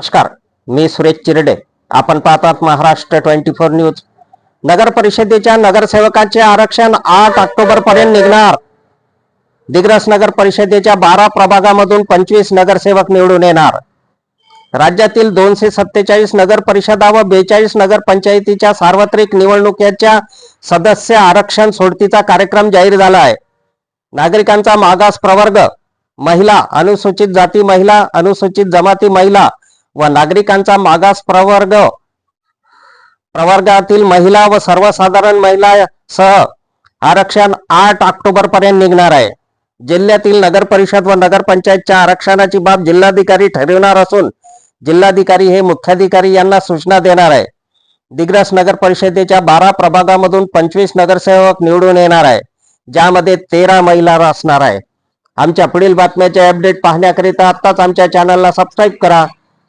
नमस्कार मी सुरेश चिरडे. आपण पाहतात महाराष्ट्र ट्वेंटी फोर न्यूज. नगर परिषदेच्या नगरसेवकांचे आरक्षण आठ ऑक्टोबर पर्यंत निघणार. दिग्रस नगर परिषदेच्या बारा प्रभागामधून पंचवीस नगरसेवक निवडून येणार. राज्यातील दोनशे सत्तेचाळीस नगर परिषदा व बेचाळीस नगर पंचायतीच्या सार्वत्रिक निवडणुकीच्या सदस्य आरक्षण सोडतीचा कार्यक्रम जाहीर झाला आहे नागरिकांचा मागास प्रवर्ग महिला अनुसूचित जाती महिला अनुसूचित जमाती महिला व नागरिकांचा मागास प्रवर्ग. प्रवर्गातील महिला व सर्वसाधारण महिला सह आरक्षण आठ ऑक्टोबर पर्यंत निघणार आहे. जिल्ह्यातील नगर परिषद व नगरपंचायतच्या आरक्षणाची बाब जिल्हाधिकारी ठरविणार असून जिल्हाधिकारी हे मुख्याधिकारी यांना सूचना देणार आहे. दिग्रस नगर परिषदेच्या बारा प्रभागामधून पंचवीस नगरसेवक निवडून येणार आहे ज्यामध्ये तेरा महिला असणार आहे. आमच्या पुढील बातम्याचे अपडेट पाहण्याकरिता आत्ताच आमच्या चॅनलला सबस्क्राईब करा.